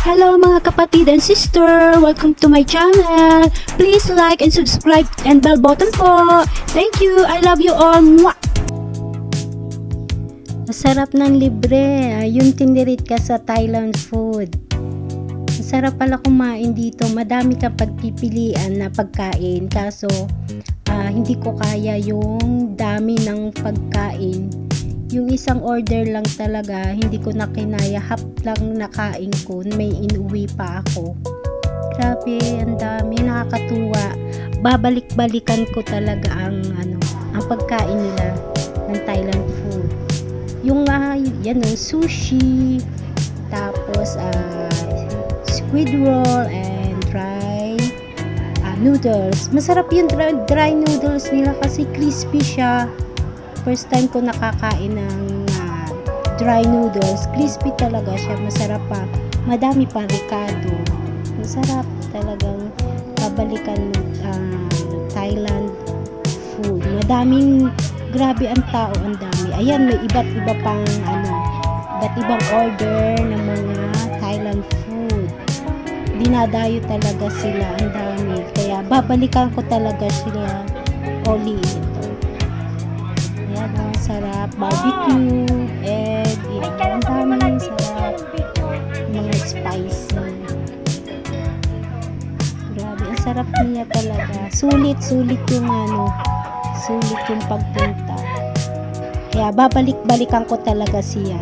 Hello mga kapatid and sister! Welcome to my channel! Please like and subscribe and bell button po! Thank you! I love you all! Mwah! Masarap ng libre. Yung tinirit ka sa Thailand food. Masarap pala kumain dito. Madami ka pagpipilian na pagkain. Kaso, ah, hindi ko kaya yung dami ng pagkain. Yung isang order lang talaga, hindi ko na kinaya. Half lang nakain ko. May inuwi pa ako. Grabe, ang dami. Nakakatuwa. Babalik-balikan ko talaga ang, ano, ang pagkain nila ng Thailand food. Yung, ah, yan o, sushi, tapos, ah, squid roll, and dry ah, noodles. Masarap yung dry, dry noodles nila kasi crispy siya. First time ko nakakain ng ah, dry noodles. Crispy talaga siya. Masarap pa. Madami pa ricado. Masarap talagang babalikan mo ah, Thailand food. Madaming grabe ang tao, ang dami. Ayan, may iba't iba pang ano, iba't ibang order ng mga Thailand food. Dinadayo talaga sila, ang dami. Kaya babalikan ko talaga sila oli sarap. Barbecue, egg, yan. Ang dami, sarap. Mga spicy. Grabe, ang sarap niya talaga. Sulit, sulit yung ano, sulit yung pagpunta. Kaya babalik-balikan ko talaga siya.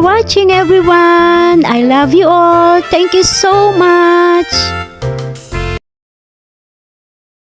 Watching everyone. I love you all. Thank you so much.